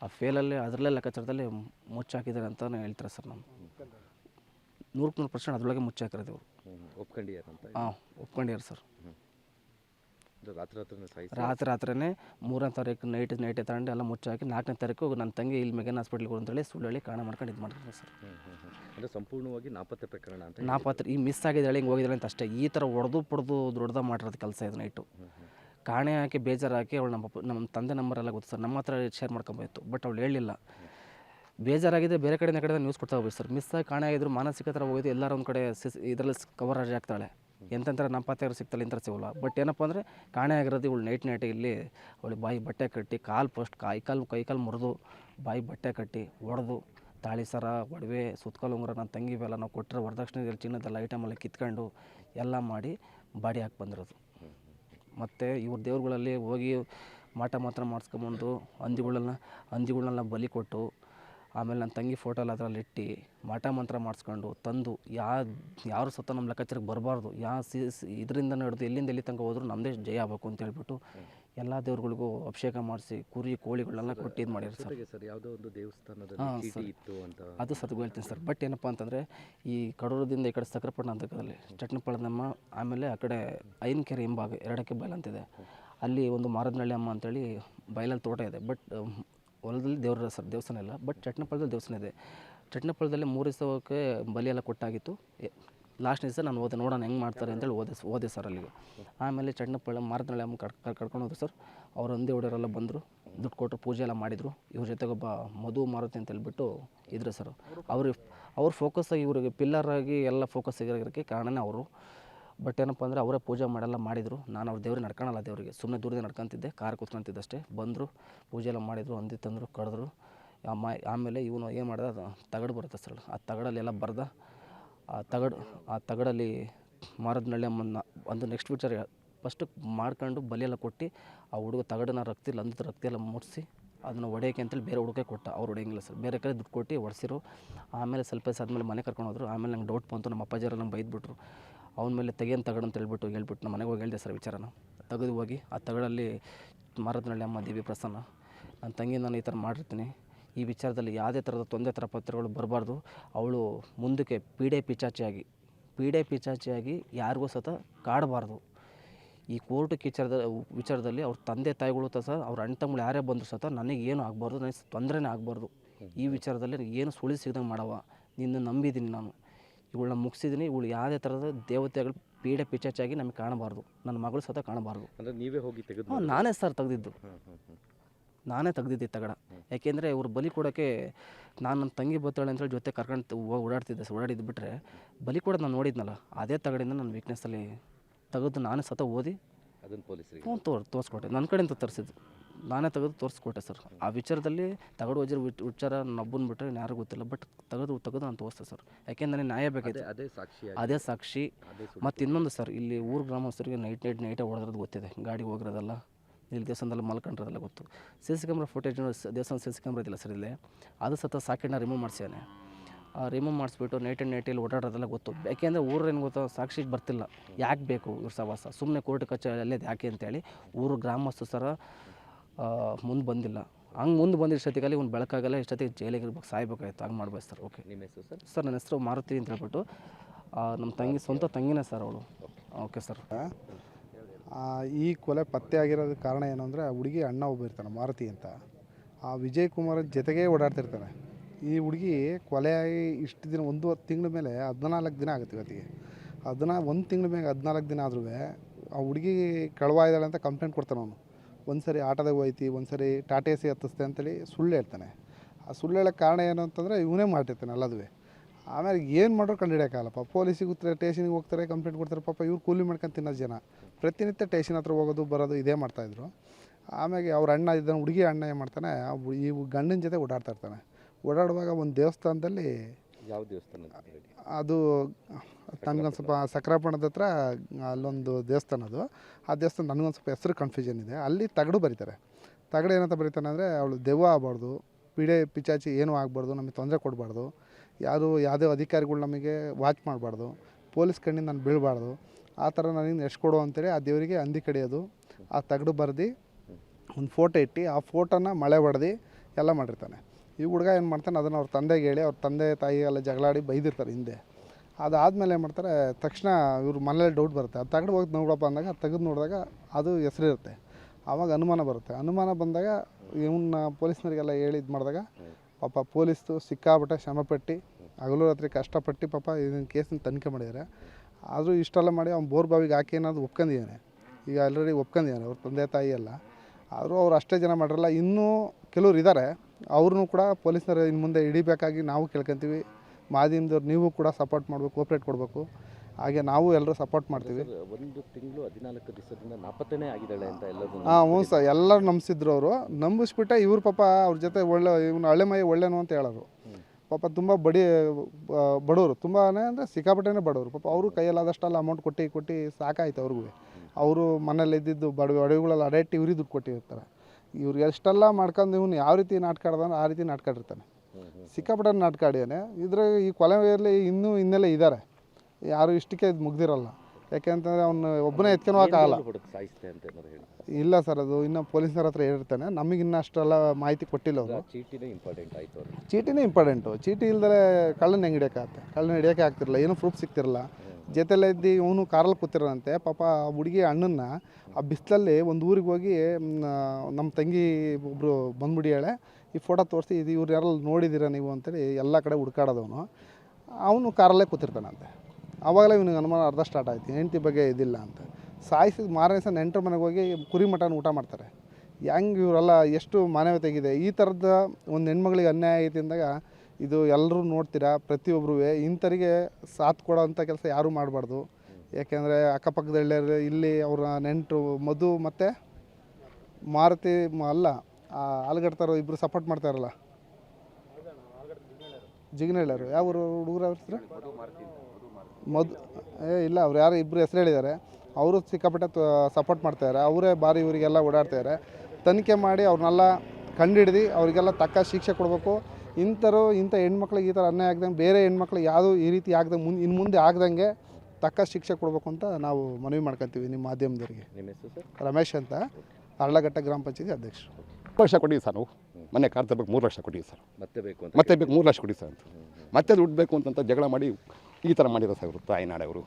ಆ ಫೇಲಲ್ಲಿ ಅದರಲ್ಲೇ ಲೆಕ್ಕಾಚಾರದಲ್ಲಿ ಮುಚ್ಚಾಕಿದ್ದಾರೆ ಅಂತಲೇ ಹೇಳ್ತಾರೆ ಸರ್ ನಾನು ನೂರಕ್ಕೆ ನೂರು ಪರ್ಸೆಂಟ್ ಅದರೊಳಗೆ ಮುಚ್ಚಾಕಿರೋದು ಇವರು. ಹಾಂ ಒಪ್ಕೊಂಡಿದ್ದಾರೆ ಸರ್. ರಾತ್ರಿ ಸಾಯಿಸಿ? ರಾತ್ರಿ ರಾತ್ರಿನೇ ಮೂರನೇ ತಾರೀಕು ನೈಟ್ ನೈಟ್ ತಗೊಂಡು ಎಲ್ಲ ಮುಚ್ಚಾಕಿ ನಾಲ್ಕನೇ ತಾರೀಕು ನನ್ನ ತಂಗಿ ಇಲ್ಲಿ ಮೆಗನ್ ಹಾಸ್ಪಿಟ್ಲಿಗೆ ಅಂತೇಳಿ ಸುಳ್ಳು ಹೇಳಿ ಕಾರಣ ಮಾಡ್ಕೊಂಡು ಇದು ಮಾಡ್ತಾರೆ ಸರ್. ಅಂದರೆ ಸಂಪೂರ್ಣವಾಗಿ ನಾಪತ್ತೆ ಪ್ರಕರಣ ಅಂತ ನಾಪತ್ತೆ ಈ ಮಿಸ್ ಆಗಿದ್ದಾಳೆ ಹಿಂಗೆ ಹೋಗಿದ್ದಾಳೆ ಅಂತ ಅಷ್ಟೇ. ಈ ಥರ ಹೊಡೆದು ಪಡೆದು ದೊಡ್ಡದ ಮಾಡಿರೋದು ಕೆಲಸ ಇದು ನೈಟು ಕಾಣೆ ಹಾಕಿ ಬೇಜಾರು ಹಾಕಿ ಅವಳು ನಮ್ಮ ನಮ್ಮ ತಂದೆ ನಂಬರ್ ಎಲ್ಲ ಗೊತ್ತು ಸರ್. ನಮ್ಮ ಹತ್ರ ಶೇರ್ ಮಾಡ್ಕೊಬೋಯ್ತು ಬಟ್ ಅವಳು ಹೇಳಿಲ್ಲ. ಬೇಜಾರಾಗಿದೆ ಬೇರೆ ಕಡೆಯಿಂದ ಕಡೆ ನ್ಯೂಸ್ ಕೊಡ್ತಾ ಹೋಗ್ಬೇಕು ಸರ್. ಮಿಸ್ ಆಗಿ ಕಾಣೆ ಆಗಿದ್ರು ಮಾನಸಿಕ ಥರ ಹೋಗಿದ್ದು ಎಲ್ಲರೂ ಒಂದು ಕಡೆ ಸಿಸ್ ಇದರಲ್ಲಿ ಕವರ್ ಆಗ್ತಾಳೆ ಎಂತೆಂಥ ನಮ್ಮ ಪಾತೆಯವ್ರು ಸಿಕ್ತಲ್ಲ ಇಂಥ ಸಿಗೋಲ್ಲ. ಬಟ್ ಏನಪ್ಪ ಅಂದರೆ ಕಾಣೆ ಆಗಿರೋದು ಇವಳು ನೈಟ್ ನೈಟ್ ಇಲ್ಲಿ ಅವಳಿಗೆ ಬಾಯಿ ಬಟ್ಟೆ ಕಟ್ಟಿ ಕಾಲು ಪಸ್ಟ್ ಕಾಯಿ ಕಾಲು ಕೈ ಕಾಲು ಮುರಿದು ಬಾಯಿ ಬಟ್ಟೆ ಕಟ್ಟಿ ಹೊಡೆದು ತಾಳಿ ಸರ, ಒಡವೆ ಸುತ್ತಕಾಲು ಉಂಗುರ ನನ್ನ ತಂಗಿ ಬೆಲ್ಲ ನಾವು ಕೊಟ್ಟರೆ ವರದಕ್ಷಿಣೆ ಚಿನ್ನದೆಲ್ಲ ಐಟಮೆಲ್ಲ ಕಿತ್ಕೊಂಡು ಎಲ್ಲ ಮಾಡಿ ಬಾಡಿ ಹಾಕಿ ಬಂದಿರೋದು. ಮತ್ತು ಇವ್ರ ದೇವ್ರುಗಳಲ್ಲಿ ಹೋಗಿ ಮಾಟ ಮಾತ್ರ ಮಾಡಿಸ್ಕೊಂಬಂದು ಹಂದಿಗಳನ್ನ ಹಂದಿಗಳನ್ನೆಲ್ಲ ಬಲಿ ಕೊಟ್ಟು ಆಮೇಲೆ ನನ್ನ ತಂಗಿ ಫೋಟೋ ಎಲ್ಲ ಅದ್ರಲ್ಲಿ ಇಟ್ಟು ಮಠ ಮಂತ್ರ ಮಾಡಿಸ್ಕೊಂಡು ತಂದು ಯಾ ಯಾರು ಸತ್ತ ನಮ್ಮ ಲೆಕ್ಕಾಚಾರಕ್ಕೆ ಬರಬಾರ್ದು. ಯಾ ಸಿ ಇದರಿಂದ ನಡೆದು ಎಲ್ಲಿಂದ ಎಲ್ಲಿ ತನಕ ಹೋದ್ರು ನಮ್ಮದೇ ಜಯ ಆಗಬೇಕು ಅಂತ ಹೇಳ್ಬಿಟ್ಟು ಎಲ್ಲ ದೇವ್ರುಗಳಿಗೂ ಅಭಿಷೇಕ ಮಾಡಿಸಿ ಕುರಿ ಕೋಳಿಗಳನ್ನೆಲ್ಲ ಕೊಟ್ಟು ಇದು ಮಾಡಿದ್ರು ಸರ್. ಯಾವುದೋ ಒಂದು ದೇವಸ್ಥಾನದ ಇತ್ತು ಅಂತ. ಅದು ಸತ್ಗೂ ಹೇಳ್ತೀನಿ ಸರ್. ಬಟ್ ಏನಪ್ಪ ಅಂತಂದರೆ ಈ ಕಡೂರದಿಂದ ಈ ಕಡೆ ಸಕ್ರಪಟ್ಟಣ ಅಂತಕದಲ್ಲಿ ಚಟ್ನಪಳ್ಳದಮ್ಮ ಆಮೇಲೆ ಆ ಕಡೆ ಐನಕೆರೆ ಹಿಂಭಾಗ ಎರಡಕ್ಕೆ ಬಯಲಂತಿದೆ. ಅಲ್ಲಿ ಒಂದು ಮಾರದನಳ್ಳಿ ಅಮ್ಮ ಅಂತೇಳಿ ಬಯಲಲ್ಲಿ ತೋಟ ಇದೆ. ಬಟ್ ಹೊಲದಲ್ಲಿ ದೇವರ ಸರ್ ದೇವಸ್ಥಾನ ಇಲ್ಲ ಬಟ್ ಚಟ್ನಪಳ್ಳದಲ್ಲಿ ದೇವಸ್ಥಾನ ಇದೆ. ಚಟ್ನಪಳ್ಳದಲ್ಲಿ ಮೂರು ದಿವಸಕ್ಕೆ ಬಲಿ ಎಲ್ಲ ಕೊಟ್ಟಾಗಿತ್ತು. ಲಾಸ್ಟ್ ದಿವಸ ನಾನು ಓದೆ ನೋಡೋಣ ಹೆಂಗೆ ಮಾಡ್ತಾರೆ ಅಂತೇಳಿ ಓದೆ ಓದೆ ಸರ್ ಅಲ್ಲಿಗೆ. ಆಮೇಲೆ ಚಣ್ಣಪ್ಪಳ್ಳ ಮಾರತನಳ್ಳಿ ಅಮ್ಮ ಕರ್ ಕರ್- ಕರ್ಕೊಂಡು ಸರ್ ಅವ್ರು ಒಂದೇ ಹುಡುಗರೆಲ್ಲ ಬಂದರು, ದುಡ್ಡು ಕೊಟ್ಟರು ಪೂಜೆ ಎಲ್ಲ ಮಾಡಿದರು. ಇವ್ರ ಜೊತೆಗೆ ಒಬ್ಬ ಮಧು ಮಾರುತಿ ಅಂತ ಹೇಳ್ಬಿಟ್ಟು ಇದ್ರು ಸರ್ ಅವ್ರು, ಅವ್ರ ಫೋಕಸ್ ಇವ್ರಿಗೆ ಪಿಲ್ಲರ್ ಆಗಿ ಎಲ್ಲ ಫೋಕಸ್ ಆಗಿರೋಕ್ಕೆ ಕಾರಣನೇ ಅವರು. ಬಟ್ ಏನಪ್ಪ ಅಂದರೆ ಅವರೇ ಪೂಜೆ ಮಾಡೆಲ್ಲ ಮಾಡಿದರು. ನಾನು ಅವ್ರ ದೇವ್ರಿಗೆ ನಡ್ಕೊಳಲ್ಲ ದೇವರಿಗೆ. ಸುಮ್ಮನೆ ದೂರದೇ ನಡ್ಕೊತಿದ್ದೆ. ಕಾರ್ ಕೂತ್ಕೊಂತಿದ್ದೆ ಅಷ್ಟೇ ಬಂದರು, ಪೂಜೆ ಎಲ್ಲ ಮಾಡಿದರು, ಹಂದಿ ತಂದರು, ಕಡಿದ್ರು. ಆಮೇಲೆ ಇವನು ಏನು ಮಾಡ್ದೆ? ಅದು ತಗಡು ಬರುತ್ತೆ ಸರ್. ಆ ತಗಡಲ್ಲೆಲ್ಲ ಬರ್ದ. ಆ ತಗಡು, ಆ ತಗಡಲ್ಲಿ ಮಾರದನಳ್ಳಿ ಅಮ್ಮನ್ನ ಒಂದು ನೆಕ್ಸ್ಟ್ ವಿಚಾರ ಫಸ್ಟ್ ಮಾಡ್ಕೊಂಡು ಬಲಿಯೆಲ್ಲ ಕೊಟ್ಟು ಆ ಹುಡುಗ ತಗಡನ್ನ ರಕ್ತಿ ಇಲ್ಲ ರಕ್ತ ಎಲ್ಲ ಮುಟ್ಸಿ ಅದನ್ನು ಹೊಡೆಯೋಕೆ ಅಂತೇಳಿ ಬೇರೆ ಹುಡುಗೆ ಕೊಟ್ಟ. ಅವ್ರು ಹೊಡೆಯಂಗಿಲ್ಲ ಸರ್. ಬೇರೆ ಕಡೆ ದುಡ್ಡು ಕೊಟ್ಟು ಹೊಡೆಸಿರು ಆಮೇಲೆ ಸ್ವಲ್ಪ ದಿವಸ ಆದಮೇಲೆ ಮನೆ ಕರ್ಕೊಂಡು ಹೋದರು. ಆಮೇಲೆ ನಂಗೆ ಡೌಟ್ ಬಂತು. ನಮ್ಮ ಅಪ್ಪಾಜಿಯವ್ರು ನಂಗೆ ಬೈದ್ಬಿಟ್ರು. ಅವನ ಮೇಲೆ ತೆಗೆಯನ್ನು ತಗಡು ಅಂತ ಹೇಳ್ಬಿಟ್ಟು ಹೇಳ್ಬಿಟ್ಟು ನಮ್ಮ ಮನೆಗೆ ಹೋಗಿ ಹೇಳಿದೆ ಸರ್ ವಿಚಾರನ. ತೆಗೆದು ಹೋಗಿ ಆ ತಗಡಲ್ಲಿ ಮಾರದನಳ್ಳಿ ಅಮ್ಮ ದೇವಿ ಪ್ರಸನ್ನ. ನನ್ನ ತಂಗಿ ನಾನು ಈ ಥರ ಮಾಡಿರ್ತೀನಿ. ಈ ವಿಚಾರದಲ್ಲಿ ಯಾವುದೇ ಥರದ ತೊಂದರೆ, ಥರ ಪತ್ರಗಳು ಬರಬಾರ್ದು. ಅವಳು ಮುಂದಕ್ಕೆ ಪೀಡೆ ಪಿಚಾಚಿಯಾಗಿ ಪೀಡೆ ಪಿಚಾಚಿಯಾಗಿ ಯಾರಿಗೂ ಸತ ಕಾಡಬಾರ್ದು. ಈ ಕೋರ್ಟ್ ಕಿಚಾರದ ವಿಚಾರದಲ್ಲಿ ಅವ್ರ ತಂದೆ ತಾಯಿಗಳು ಸಹ ಅವ್ರ ಅಣ್ಣ ತಮ್ಮಗಳು ಯಾರೇ ಬಂದರೂ ಸತ ನನಗೆ ಏನು ಆಗಬಾರ್ದು, ನನಗೆ ತೊಂದರೆನೇ ಆಗಬಾರ್ದು. ಈ ವಿಚಾರದಲ್ಲಿ ಏನು ಸುಳಿ ಸಿಗದಂಗೆ ಮಾಡವ ನಿನ್ನ ನಂಬಿದ್ದೀನಿ ನಾನು. ಇವಳನ್ನ ಮುಗಿಸಿದ್ದೀನಿ ಇವಳು ಯಾವುದೇ ಥರದ ದೇವತೆಗಳು ಪೀಡೆ ಪಿಚಾಚಾಗಿ ನಮಗೆ ಕಾಣಬಾರ್ದು. ನನ್ನ ಮಗಳು ಸತ ಕಾಣಬಾರ್ದು. ಅಂದರೆ ನೀವೇ ಹೋಗಿ ತೆಗೆದು ನಾನೇ ಸರ್ ತೆಗೆದಿದ್ದು. ನಾನೇ ತೆಗೆದಿದ್ದೆ ತಗಡ. ಯಾಕೆಂದರೆ ಇವ್ರು ಬಲಿ ಕೊಡೋಕ್ಕೆ ನಾನು ನನ್ನ ತಂಗಿ ಬರ್ತಾಳೆ ಅಂತೇಳಿ ಜೊತೆ ಕರ್ಕೊಂಡು ಓಡಾಡ್ತಿದ್ದೆ ಸರ್ ಓಡಾಡಿದ್ದು ಬಿಟ್ಟರೆ ಬಲಿ ಕೊಡೋದು ನಾನು ನೋಡಿದ್ನಲ್ಲ ಅದೇ ತಗಡಿಂದ ನನ್ನ ವೀಕ್ನೆಸ್ಸಲ್ಲಿ ತೆಗೆದು ನಾನೇ ಸತ ಓದಿ ಅದನ್ನು ಪೊಲೀಸ್ ಹ್ಞೂ ತೋರ್ ತೋರಿಸ್ಕೊಟ್ಟೆ. ನನ್ನ ಕಡೆಯಿಂದ ತರಿಸಿದ್ದು. ನಾನೇ ತೆಗೆದು ತೋರಿಸ್ಕೊಟ್ಟೆ ಸರ್. ಆ ವಿಚಾರದಲ್ಲಿ ತಗಡು ವಜ್ರ ವಿಚ್- ವಿಚಾರ ನಬ್ಬನ್ ಬಿಟ್ಟರೆ ಯಾರು ಗೊತ್ತಿಲ್ಲ. ಬಟ್ ತೆಗೆದು ತೆಗೆದು ನಾನು ತೋರಿಸ್ತೆ ಸರ್. ಯಾಕೆಂದ್ರೆ ನನಗೆ ನ್ಯಾಯ ಬೇಕಾಯ್ತು. ಅದೇ ಸಾಕ್ಷಿ ಅದೇ ಸಾಕ್ಷಿ. ಮತ್ತು ಇನ್ನೊಂದು ಸರ್ ಇಲ್ಲಿ ಊರು ಗ್ರಾಮಸ್ಥರಿಗೆ ನೈಟ್ ನೈಟ್ ನೈಟೇ ಹೊಡೆದ್ರದ್ದು ಗೊತ್ತಿದೆ. ಗಾಡಿ ಹೋಗಿರೋದಲ್ಲ ಇಲ್ಲಿ ದೇವಸ್ಥಾನದಲ್ಲಿ ಮಲ್ಕೊಂಡ್ರದೆಲ್ಲ ಗೊತ್ತು. ಸಿ ಸಿ ಕ್ಯಾಮ್ರಾ ಫುಟೇಜ್ ದೇವಸ್ಥಾನ ಸಿ ಸಿ ಕ್ಯಾಮ್ರಾ ಇದಿಲ್ಲ ಸರ್ ಇಲ್ಲಿ. ಅದು ಸತ ಸಾಕೆಟ್ನ ರಿಮೂವ್ ಮಾಡಿಸ್ಯಾನೆ. ರಿಮೂವ್ ಮಾಡಿಸ್ಬಿಟ್ಟು ನೈಟ್ ಆ್ಯಂಡ್ ನೈಟ್ ಇಲ್ಲಿ ಓಡಾಡೋದೆಲ್ಲ ಗೊತ್ತು. ಯಾಕೆಂದರೆ ಊರೇನು ಗೊತ್ತೋ ಸಾಕ್ಷಿ ಬರ್ತಿಲ್ಲ. ಯಾಕೆ ಬೇಕು ಇವ್ರ ಸಹವಾಸ ಸುಮ್ಮನೆ ಕೋರ್ಟ್ ಕಚೇರಿ ಅಲ್ಲೇ ಯಾಕೆ ಅಂತೇಳಿ ಊರು ಗ್ರಾಮಸ್ಥ ಸರ ಮುಂದೆ ಬಂದಿಲ್ಲ. ಹಂಗೆ ಮುಂದೆ ಬಂದಿರೋ ಇಷ್ಟೊತ್ತಿಗಲ್ಲಿ ಒಂದು ಬೆಳಕಾಗಲ್ಲ ಇಷ್ಟೊತ್ತಿಗೆ ಜೈಲಿಗೆ ಇರ್ಬೇಕು ಸಾಯ್ಬೇಕಾಯ್ತು ಹಂಗೆ ಮಾಡ್ಬೇಕು ಸರ್ ಓಕೆ ನಿಮ್ಮ ಹೆಸರು ಸರ್ ಸರ್ ನನ್ನ ಹೆಸರು ಮಾರುತಿ ಅಂತ ಹೇಳ್ಬಿಟ್ಟು ನಮ್ಮ ತಂಗಿ ಸ್ವಂತ ತಂಗಿನೇ ಸರ್ ಅವಳು. ಓಕೆ ಸರ್ ಆ, ಈ ಕೊಲೆ ಪತ್ತೆ ಆಗಿರೋದ ಕಾರಣ ಏನು ಅಂದರೆ ಹುಡುಗಿ ಅಣ್ಣ ಒಬ್ಬ ಇರ್ತಾನೆ ಮಾರುತಿ ಅಂತ. ಆ ವಿಜಯ್ ಕುಮಾರ್ ಜೊತೆಗೇ ಓಡಾಡ್ತಿರ್ತಾನೆ. ಈ ಹುಡುಗಿ ಕೊಲೆಯಾಗಿ ಇಷ್ಟು ದಿನ ಒಂದು ತಿಂಗಳ ಮೇಲೆ ಹದಿನಾಲ್ಕು ದಿನ ಆಗುತ್ತೆ ಇವತ್ತಿಗೆ. ಅದನ್ನ ಒಂದು ತಿಂಗಳ ಮೇಲೆ ಹದಿನಾಲ್ಕು ದಿನ ಆದ್ರೂ ಆ ಹುಡುಗಿ ಕಳವ ಇದ್ದಾಳೆ ಅಂತ ಕಂಪ್ಲೇಂಟ್ ಕೊಡ್ತಾನೆ ಅವನು. ಒಂದು ಸರಿ ಆಟೋದಾಗ ಹೋಯ್ತಿ ಒಂದು ಸರಿ ಟಾಟಾ ಎಸಿ ಹತ್ತಿಸ್ತೆ ಅಂತೇಳಿ ಸುಳ್ಳು ಹೇಳ್ತಾನೆ. ಆ ಸುಳ್ಳು ಹೇಳೋಕ್ಕೆ ಕಾರಣ ಏನು ಅಂತಂದರೆ ಇವನೇ ಮಾಡಿರ್ತಾನೆ ಎಲ್ಲದುವೆ. ಆಮೇಲೆ ಏನು ಮಾಡೋರು ಕಂಡುಹಿಡಿಯೋಕ್ಕಾಗಲ್ಲಪ್ಪ ಪೊಲೀಸಿಗೆ ಹೋಗ್ತಾರೆ ಟೇಷನಿಗೆ ಹೋಗ್ತಾರೆ, ಕಂಪ್ಲೇಂಟ್ ಕೊಡ್ತಾರೆ, ಪಾಪ ಇವ್ರು ಕೂಲಿ ಮಾಡ್ಕೊಂಡು ತಿನ್ನೋ ಜನ. ಪ್ರತಿನಿತ್ಯ ಟೇಷನ್ ಹತ್ರ ಹೋಗೋದು, ಬರೋದು, ಇದೇ ಮಾಡ್ತಾಯಿದ್ರು ಆಮೇಲೆ ಅವ್ರ ಅಣ್ಣ ಇದ್ದಾನೆ ಹುಡುಗಿ ಅಣ್ಣ ಏನು ಮಾಡ್ತಾನೆ ಈ ಗಂಡನ ಜೊತೆ ಓಡಾಡ್ತಾ ಇರ್ತಾನೆ. ಓಡಾಡುವಾಗ ಒಂದು ದೇವಸ್ಥಾನದಲ್ಲಿ ಯಾವ ದೇವಸ್ಥಾನ ಅಂತ ಹೇಳಿ? ಅದು ನನಗೊಂದು ಸ್ವಲ್ಪ ಸಕ್ರಾಪಣದ ಹತ್ರ ಅಲ್ಲೊಂದು ದೇವಸ್ಥಾನ ಅದು. ಆ ದೇವಸ್ಥಾನ ನನಗೊಂದು ಸ್ವಲ್ಪ ಹೆಸರು ಕನ್ಫ್ಯೂಷನ್ ಇದೆ. ಅಲ್ಲಿ ತಗಡು ಬರೀತಾರೆ. ತಗಡು ಏನಂತ ಬರೀತಾನೆ ಅಂದರೆ ಅವಳು ದೆವ್ವ ಆಗಬಾರ್ದು ಪಿಡೆ ಪಿಚಾಚಿ ಏನೂ ಆಗಬಾರ್ದು ನಮಗೆ ತೊಂದರೆ ಕೊಡಬಾರ್ದು. ಯಾರು ಯಾವುದೇ ಅಧಿಕಾರಿಗಳು ನಮಗೆ ವಾಚ್ ಮಾಡಬಾರ್ದು. ಪೊಲೀಸ್ ಕಣ್ಣಿಂದ ನಾನು ಬೀಳಬಾರ್ದು. ಆ ಥರ ನನಗೆ ಎಷ್ಟು ಕೊಡು ಅಂತೇಳಿ ಆ ದೇವರಿಗೆ ಹಂದಿ ಕಡಿಯೋದು. ಆ ತಗಡು ಬರೆದು ಒಂದು ಫೋಟೋ ಇಟ್ಟು ಆ ಫೋಟೋನ ಮಳೆ ಹೊಡೆದು ಎಲ್ಲ ಮಾಡಿರ್ತಾನೆ. ಈ ಹುಡುಗ ಏನು ಮಾಡ್ತಾನೆ, ಅದನ್ನು ಅವ್ರ ತಂದೆಗೆ ಹೇಳಿ, ಅವ್ರ ತಂದೆ ತಾಯಿ ಎಲ್ಲ ಜಗಳಾಡಿ ಬೈದಿರ್ತಾರೆ ಹಿಂದೆ. ಅದಾದಮೇಲೆ ಏನು ಮಾಡ್ತಾರೆ, ತಕ್ಷಣ ಇವ್ರ ಮನೇಲಿ ಡೌಟ್ ಬರುತ್ತೆ. ಅದು ತಗಡು ಹೋಗಿ ನೋಡಪ್ಪ ಅಂದಾಗ ತೆಗೆದು ನೋಡಿದಾಗ ಅದು ಹೆಸರಿರುತ್ತೆ. ಆವಾಗ ಅನುಮಾನ ಬರುತ್ತೆ. ಅನುಮಾನ ಬಂದಾಗ ಇವನ್ನ ಪೊಲೀಸ್ನವರಿಗೆಲ್ಲ ಹೇಳಿ ಇದು ಮಾಡಿದಾಗ, ಪಾಪ ಪೊಲೀಸ್ದು ಸಿಕ್ಕಾಬಿಟ್ಟೆ ಶ್ರಮಪಟ್ಟು ಹಗಲು ರಾತ್ರಿ ಕಷ್ಟಪಟ್ಟು ಪಾಪ ಇದನ್ನ ಕೇಸನ್ನು ತನಿಖೆ ಮಾಡಿದ್ದಾರೆ ಆದರೂ ಇಷ್ಟೆಲ್ಲ ಮಾಡಿ ಅವ್ನು ಬೋರ್ ಬಾವಿಗೆ ಹಾಕಿ ಅನ್ನೋದು ಒಪ್ಕೊಂಡಿದ್ದಾನೆ ಈಗ ಆಲ್ರೆಡಿ ಒಪ್ಕೊಂಡಿದ್ದಾನೆ ಅವ್ರ ತಂದೆ ತಾಯಿ ಎಲ್ಲ ಆದರೂ ಅವ್ರು ಅಷ್ಟೇ ಜನ ಮಾಡಿರಲ್ಲ, ಇನ್ನೂ ಕೆಲವ್ರು ಇದ್ದಾರೆ ಅವ್ರನ್ನೂ ಕೂಡ ಪೊಲೀಸ್ನವರು ಇನ್ನು ಮುಂದೆ ಹಿಡಿಬೇಕಾಗಿ ನಾವು ಕೇಳ್ಕೊತೀವಿ. ಮಾಧ್ಯಮದವ್ರು ನೀವು ಕೂಡ ಸಪೋರ್ಟ್ ಮಾಡಬೇಕು ಕೋಪ್ರೇಟ್ ಕೊಡಬೇಕು. ಹಾಗೆ ನಾವು ಎಲ್ಲರೂ ಸಪೋರ್ಟ್ ಮಾಡ್ತೀವಿ. ಒಂದು ತಿಂಗಳು ಹದಿನಾಲ್ಕು ದಿವಸದಿಂದ ನಾಪತ್ತನೇ ಆಗಿದ್ದಾಳೆ ಅಂತ ಎಲ್ಲರೂ ಹಾಂ ಹ್ಞೂ ಸರ್. ಎಲ್ಲರೂ ನಂಬಿಸಿದ್ರು ಅವರು. ನಂಬಿಸ್ಬಿಟ್ಟೆ ಇವ್ರ ಪಾಪ ಅವ್ರ ಜೊತೆ ಒಳ್ಳೆ ಇವ್ನ ಹಳೆ ಮೈ ಒಳ್ಳೆನು ಅಂತ ಹೇಳೋರು. ಪಾಪ ತುಂಬ ಬಡಿ ಬಡವರು. ತುಂಬಾ ಅಂದರೆ ಸಿಕ್ಕಾಪಟ್ಟೆನೇ ಬಡವರು. ಪಾಪ ಅವರು ಕೈಯಲ್ಲಾದಷ್ಟೆಲ್ಲ ಅಮೌಂಟ್ ಕೊಟ್ಟು ಕೊಟ್ಟು ಸಾಕಾಯ್ತು ಅವ್ರಿಗೂ. ಅವರು ಮನೇಲಿ ಇದ್ದಿದ್ದು ಬಡವೆ ಒಡವೆಗಳೆಲ್ಲ ಅಡೆಟ್ಟಿ ಇವ್ರಿಗೆ ದುಡ್ಡು ಕೊಟ್ಟಿರ್ತಾರೆ. ಇವ್ರು ಎಷ್ಟೆಲ್ಲ ಮಾಡ್ಕೊಂಡು ಇವನು ಯಾವ ರೀತಿ ನಾಟಕ ಆಡ್ದಾನೆ ಆ ರೀತಿ ನಾಟಕ ಆಡಿರ್ತಾನೆ. ಸಿಕ್ಕಾಪಟ್ಟೆ ನಾಟಕ ಆಡಿಯಾನೆ ಇದ್ರ ಈ ಕೊಲೆಯಲ್ಲಿ ಇನ್ನೂ ಇನ್ನೆಲ್ಲ ಇದ್ದಾರೆ ಯಾರು ಇಷ್ಟಕ್ಕೆ ಇದು ಮುಗ್ದಿರಲ್ಲ. ಯಾಕೆಂತಂದರೆ ಅವ್ನು ಒಬ್ಬನೇ ಎತ್ಕೊಂಡು ಹೋಗೋಕ್ಕಾಗಲ್ಲ ಹೇಳಿ ಇಲ್ಲ ಸರ್ ಅದು ಇನ್ನೂ ಪೊಲೀಸರ ಹತ್ರ ಹೇಳಿರ್ತಾನೆ. ನಮಗೆ ಇನ್ನೂ ಅಷ್ಟೆಲ್ಲ ಮಾಹಿತಿ ಕೊಟ್ಟಿಲ್ಲ ಅವರು. ಚೀಟಿನೇ ಇಂಪಾರ್ಟೆಂಟ್ ಆಯಿತು ಚೀಟಿನೇ ಇಂಪಾರ್ಟೆಂಟು ಚೀಟಿ ಇಲ್ದರೆ ಕಳ್ಳನ ಹೆಂಗೆ ಹಿಡಿಯೋಕ್ಕಾಗತ್ತೆ ಕಳ್ಳನ ಹಿಡಿಯೋಕೆ ಆಗ್ತಿರಲ್ಲ ಏನೂ ಪ್ರೂಫ್ ಸಿಗ್ತಿರಲ್ಲ ಜೊತೆಲೆ ಇದ್ದು ಇವನು ಕಾರಲ್ಲಿ ಕೂತಿರೋಂತೆ ಪಾಪ ಆ ಹುಡುಗಿ ಅಣ್ಣನ್ನ ಆ ಬಿಸಿಲಲ್ಲಿ ಒಂದು ಊರಿಗೆ ಹೋಗಿ ನಮ್ಮ ತಂಗಿ ಒಬ್ಬರು ಬಂದ್ಬಿಡಿಯಾಳೆ ಈ ಫೋಟೋ ತೋರಿಸಿ ಇದು ಇವ್ರು ಯಾರು ನೋಡಿದ್ದೀರಾ ನೀವು ಅಂತೇಳಿ ಎಲ್ಲ ಕಡೆ ಹುಡ್ಕಾಡೋದವನು ಅವನು. ಕಾರಲ್ಲೇ ಕೂತಿರ್ತಾನಂತೆ. ಆವಾಗಲೇ ಇವನಿಗೆ ಅನುಮಾನ ಅರ್ಧ ಸ್ಟಾರ್ಟ್ ಆಯ್ತು. ಹೆಂಡತಿ ಬಗ್ಗೆ ಇದಿಲ್ಲ ಅಂತ. ಸಾಯಿಸಿದ ಮಾರನೇ ಸಹ ನೆಂಟರ ಮನೆಗೆ ಹೋಗಿ ಕುರಿ ಮಟನ್ ಊಟ ಮಾಡ್ತಾರೆ. ಹೆಂಗೆ ಇವರೆಲ್ಲ ಎಷ್ಟು ಮಾನವತೆಗಿದೆ. ಈ ಥರದ ಒಂದು ಹೆಣ್ಮಗಳಿಗೆ ಅನ್ಯಾಯ ಐತಿ ಅಂದಾಗ ಇದು ಎಲ್ಲರೂ ನೋಡ್ತೀರಾ? ಪ್ರತಿಯೊಬ್ಬರು ಇಂಥರಿಗೆ ಸಾಥ್ ಕೊಡೋವಂಥ ಕೆಲಸ ಯಾರೂ ಮಾಡಬಾರ್ದು. ಯಾಕೆಂದರೆ ಅಕ್ಕಪಕ್ಕದಳ್ಳಿಯರು ಇಲ್ಲಿ ಅವರ ನೆಂಟರು ಮಧು ಮತ್ತು ಮಾರುತಿ ಅಲ್ಲ ಆಲ್ಗಡ್ತಾರೋ ಇಬ್ಬರು ಸಪೋರ್ಟ್ ಮಾಡ್ತಾರಲ್ಲ ಜಿಗ್ನಳ್ಳಿಯರು ಯಾವ ಹುಡುಗರು ಅವ್ರ ಹೆಸರು? ಮಧು, ಏ ಇಲ್ಲ, ಅವ್ರು ಯಾರು ಇಬ್ಬರು ಹೆಸರು ಹೇಳಿದ್ದಾರೆ. ಅವರು ಸಿಕ್ಕಾಪಟ್ಟೆ ಸಪೋರ್ಟ್ ಮಾಡ್ತಾಯಿದ್ದಾರೆ ಅವರೇ ಬಾರಿ ಇವರಿಗೆಲ್ಲ ಓಡಾಡ್ತಾಯಿದ್ದಾರೆ ತನಿಖೆ ಮಾಡಿ ಅವ್ರನ್ನೆಲ್ಲ ಕಂಡುಹಿಡ್ದು ಅವರಿಗೆಲ್ಲ ತಕ್ಕ ಶಿಕ್ಷೆ ಕೊಡಬೇಕು. ಇಂಥರು ಇಂಥ ಹೆಣ್ಮಕ್ಳಿಗೆ ಈ ಥರ ಅನ್ಯಾಯ ಆಗ್ದಂಗೆ ಬೇರೆ ಹೆಣ್ಮಕ್ಳಿಗೆ ಯಾವುದೂ ಈ ರೀತಿ ಆಗ್ದಂಗೆ ಮುಂದೆ ಇನ್ನು ಮುಂದೆ ಆಗ್ದಂಗೆ ತಕ್ಕ ಶಿಕ್ಷೆ ಕೊಡಬೇಕು ಅಂತ ನಾವು ಮನವಿ ಮಾಡ್ಕೊತೀವಿ ನಿಮ್ಮ ಮಾಧ್ಯಮದವರಿಗೆ. ನಿಮ್ಮ ಹೆಸರು ಸರ್? ರಮೇಶ್ ಅಂತ. ಅರಳಘಟ್ಟ ಗ್ರಾಮ ಪಂಚಾಯತಿ ಅಧ್ಯಕ್ಷರು. ಮೂರು ಲಕ್ಷ ಕೊಟ್ಟಿದ್ದೀವಿ ಸರ್ ನಾವು. ಮೊನ್ನೆ ಕಾರ್ ತರಬೇಕು ಮೂರು ಲಕ್ಷ ಕೊಟ್ಟಿದ್ದೀವಿ ಸರ್. ಮತ್ತೆ ಬೇಕು ಅಂತ ಮತ್ತೆ ಬೇಕು ಮೂರು ಲಕ್ಷ ಕೊಡಿ ಸರ್ ಅಂತ. ಮತ್ತೆ ದುಡ್ಡು ಬೇಕು ಅಂತಂತ ಜಗಳ ಮಾಡಿ ಈ ಥರ ಮಾಡಿರೋ ಸರ್ ಇವರು ತಾಯಿನಾಡವರು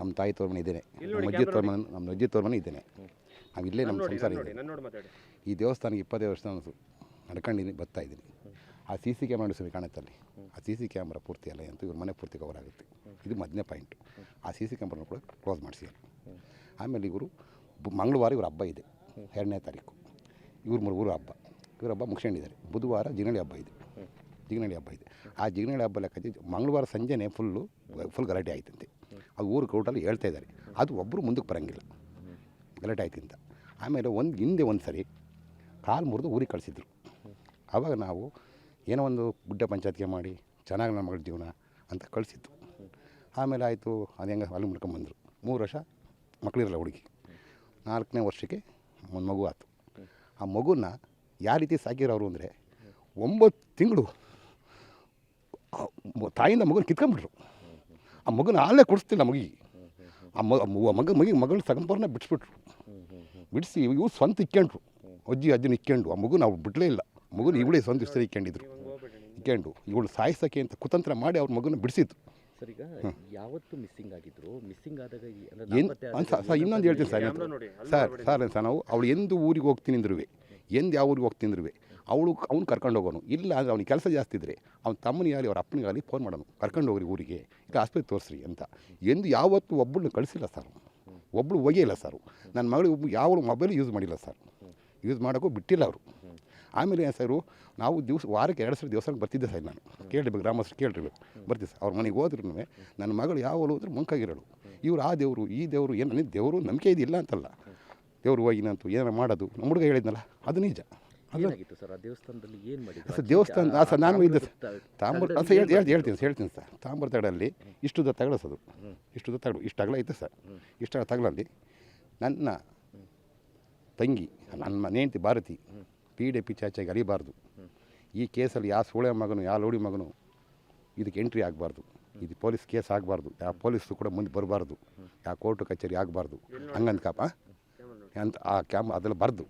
ನಮ್ಮ ತಾಯಿ ತೋರ್ ಮನೆ ಇದ್ದೇನೆ ನಮ್ಮ ಅಜ್ಜಿ ತೋರ್ ಮನೆ ನಮ್ಮ ಅಜ್ಜಿ ತೋರ್ ಮನೆ ಇದ್ದೇನೆ. ನಾವು ಇಲ್ಲೇ ನಮ್ಮ ಸಂಸಾರ ಇದೆ. ಈ ದೇವಸ್ಥಾನಕ್ಕೆ ಇಪ್ಪತ್ತೈದು ವರ್ಷ ನಾನು ನಡ್ಕೊಂಡಿದ್ದೀನಿ ಬರ್ತಾ ಇದ್ದೀನಿ. ಆ ಸಿ ಸಿ ಕ್ಯಾಮ್ರಾ ಸರಿ ಕಾಣುತ್ತೆ ಅಲ್ಲಿ ಆ ಸಿ ಸಿ ಕ್ಯಾಮ್ರಾ ಪೂರ್ತಿ ಅಲ್ಲ ಅಂತ ಇವ್ರ ಮನೆ ಪೂರ್ತಿ ಕವರ್ ಆಗುತ್ತೆ. ಇದು ಮೊದಲನೇ ಪಾಯಿಂಟ್ ಆ ಸಿ ಸಿ ಕ್ಯಾಮ್ರಾನ ಕೂಡ ಕ್ಲೋಸ್ ಮಾಡಿಸಿ ಆಮೇಲೆ ಇವರು ಮಂಗಳವಾರ ಇವ್ರ ಹಬ್ಬ ಇದೆ. ಎರಡನೇ ತಾರೀಕು. ಇವ್ರ ಮೂರು ಊರು ಹಬ್ಬ. ಇವ್ರ ಹಬ್ಬ ಮುಗಿಸ್ಕೊಂಡಿದ್ದಾರೆ. ಬುಧವಾರ ಜಿಗಣಿ ಹಬ್ಬ ಇದೆ. ಜಿಗಣಿ ಹಬ್ಬ ಇದೆ. ಆ ಜಿಗಣಿ ಹಬ್ಬ ಲೆಕ್ಕ ಮಂಗಳವಾರ ಸಂಜೆನೇ ಫುಲ್ಲು ಫುಲ್ ಗಲಾಟೆ ಆಯ್ತಂತೆ. ಅದು ಊರು ಕೋರ್ಟಲ್ಲಿ ಹೇಳ್ತಾ ಇದ್ದಾರೆ. ಅದು ಒಬ್ಬರು ಮುಂದಕ್ಕೆ ಬರೋಂಗಿಲ್ಲ. ಗಲಾಟೆ ಆಯ್ತಂತ ಆಮೇಲೆ ಒಂದು ಹಿಂದೆ ಒಂದು ಸರಿ ಕಾಲು ಮುರಿದು ಊರಿಗೆ ಕಳಿಸಿದ್ರು. ಆವಾಗ ನಾವು ಏನೋ ಒಂದು ಗುಡ್ಡ ಪಂಚಾಯತ್ಗೆ ಮಾಡಿ ಚೆನ್ನಾಗಿ ನಮ್ಮ ಮಗಳ ಜೀವನ ಅಂತ ಕಳಿಸಿತ್ತು. ಆಮೇಲೆ ಆಯಿತು, ಅದು ಹೆಂಗೆ ಅಲ್ಲಿ ಮುಡ್ಕೊಂಬಂದರು ಮೂರು ವರ್ಷ ಮಕ್ಕಳಿರಲ್ಲ ಹುಡುಗಿ. ನಾಲ್ಕನೇ ವರ್ಷಕ್ಕೆ ಒಂದು ಮಗು ಆಯ್ತು ಆ ಮಗುನ ಯಾವ ರೀತಿ ಸಾಕಿರೋರು ಅಂದರೆ ಒಂಬತ್ತು ತಿಂಗಳು ತಾಯಿಯಿಂದ ಮಗುನ ಕಿತ್ಕೊಂಡ್ಬಿಟ್ರು. ಆ ಮಗುನ ಹಾಲೇ ಕೊಡಿಸ್ತಿಲ್ಲ ಮಗಿಗೆ ಆ ಮಗ ಮಗ, ಮಗಿ ಮಗಳು ಸಂಪೂರ್ಣ ಬಿಡಿಸ್ಬಿಟ್ರು ಬಿಡಿಸಿ ಇವು ಸ್ವಂತ ಇಕ್ಕೊಂಡ್ರು. ಅಜ್ಜಿ, ಅಜ್ಜನ ಇಕ್ಕೊಂಡು ಆ ಮಗು ನಾವು ಬಿಡಲೇ ಇಲ್ಲ. ಮಗುನ ಇವಳೇ ಸ್ವಂತ ಇಷ್ಟ ಇಕ್ಕೊಂಡಿದ್ರು ಇಕ್ಕೊಂಡು ಇವಳು ಸಾಯಿಸೋಕ್ಕೆ ಅಂತ ಕುತಂತ್ರ ಮಾಡಿ ಅವ್ರ ಮಗುನ ಬಿಡಿಸಿದ್ರು. ಸರ್ ಈಗ ಯಾವತ್ತು ಮಿಸ್ಸಿಂಗ್ ಆಗಿದ್ರು? ಮಿಸ್ಸಿಂಗ್ ಆದಾಗ ಅಂದ್ರೆ ಏನು ನಾಪತ್ತೆ ಆದಾಗ ಸರ್ ಇನ್ನೊಂದು ಹೇಳ್ತೀನಿ ಸರ್ ಸರ್ ಸರ್ ಸರ್ ನಾವು ಅವಳು ಎಂದು ಊರಿಗೆ ಹೋಗ್ತೀನಿ ಅಂದ್ರುವೆ. ಎಂದು ಯಾವ ಊರಿಗೆ ಹೋಗ್ತೀನಿ ಅಂದ್ರುವೆ. ಅವಳು ಅವ್ನು ಕರ್ಕೊಂಡು ಹೋಗೋನು. ಇಲ್ಲ ಅಂದರೆ ಅವ್ನಿಗೆ ಕೆಲಸ ಜಾಸ್ತಿ ಇದ್ದರೆ ಅವ್ನ ತಮ್ಮನಿಗಾಗಲಿ ಅವ್ರ ಅಪ್ಪನಿಗಾಗಲಿ ಫೋನ್ ಮಾಡೋನು. ಕರ್ಕೊಂಡು ಹೋಗ್ರಿ ಊರಿಗೆ. ಈಗ ಆಸ್ಪತ್ರೆ ತೋರಿಸ್ರಿ ಅಂತ. ಎಂದು ಯಾವತ್ತೂ ಒಬ್ಬಳನ್ನ ಕಳಿಸಿಲ್ಲ ಸರ್ ಒಬ್ಬಳು ಒಗೆಯಿಲ್ಲ ಸರ್ ನನ್ನ ಮಗಳು ಒಬ್ಬ ಯಾವ ಮೊಬೈಲ್ ಯೂಸ್ ಮಾಡಿಲ್ಲ ಸರ್ ಯೂಸ್ ಮಾಡೋಕ್ಕೂ ಬಿಟ್ಟಿಲ್ಲ ಅವರು. ಆಮೇಲೆ ಏನು ಸರು ನಾವು ದಿವಸ ವಾರಕ್ಕೆ ಎರಡು ಸರಿ ದಿವಸಕ್ಕೆ ಬರ್ತಿದ್ದೆ ಸರ್ ನಾನು. ಕೇಳಿರ್ಬೇಕು ಗ್ರಾಮಸ್ಥರು ಕೇಳಿರ್ಬೇಕು ಬರ್ತೀವಿ ಸರ್. ಅವ್ರ ಮನೆಗೆ ಹೋದ್ರೂ ನನ್ನ ಮಗಳು ಯಾವಳು ಅಂದ್ರೆ ಮುಂಕಾಗಿರೋಳು. ಇವ್ರು ಆ ದೇವರು ಈ ದೇವರು ಏನು ನನಗೆ ದೇವರು ನಂಬಿಕೆ ಇದಿಲ್ಲ ಅಂತಲ್ಲ. ದೇವರು ಹೋಗಿನಂತು ಏನಾರ ಮಾಡೋದು. ನಮ್ಮ ಹುಡುಗ ಹೇಳಿದ್ನಲ್ಲ ಅದು ನಿಜ. ದೇವಸ್ಥಾನದಲ್ಲಿ ಏನು ಮಾಡಿದ್ರು? ಸರ್ ದೇವಸ್ಥಾನ ಸರ್ ನಾನು ಇದ್ದೆ ಸರ್. ತಾಂಬೂರ್ ಸರ್ ಹೇಳ್- ಹೇಳ್- ಹೇಳ್ತೀನಿ ಸರ್ ಹೇಳ್ತೀನಿ ಸರ್. ತಾಂಬೂರ್ ತಗಡಲ್ಲಿ ಇಷ್ಟುದ ತಗಡಸೋದು ಇಷ್ಟುದ ತಗಡು ಇಷ್ಟು ಅಗಲ ಐತೆ ಸರ್. ಇಷ್ಟು ತಗಲಲ್ಲಿ ನನ್ನ ತಂಗಿ ನನ್ನ ನೇಂತಿ ಭಾರತಿ ಪಿ ಡೆ ಪಿಚಾಚಾಗಿ ಅರಿಬಾರ್ದು. ಈ ಕೇಸಲ್ಲಿ ಯಾವ ಸೋಳೆ ಮಗನು ಯಾವ ಲೋಡಿ ಮಗನು ಇದಕ್ಕೆ ಎಂಟ್ರಿ ಆಗಬಾರ್ದು. ಇದು ಪೊಲೀಸ್ ಕೇಸ್ ಆಗಬಾರ್ದು. ಯಾವ ಪೊಲೀಸ್ ಕೂಡ ಮುಂದೆ ಬರಬಾರ್ದು. ಯಾವ ಕೋರ್ಟ್ ಕಚೇರಿ ಆಗಬಾರ್ದು. ಹಂಗಂತ ಕಾಪ ಅಂತ ಆ ಕ್ಯಾಮ್ ಅದೆಲ್ಲ ಬರೆದು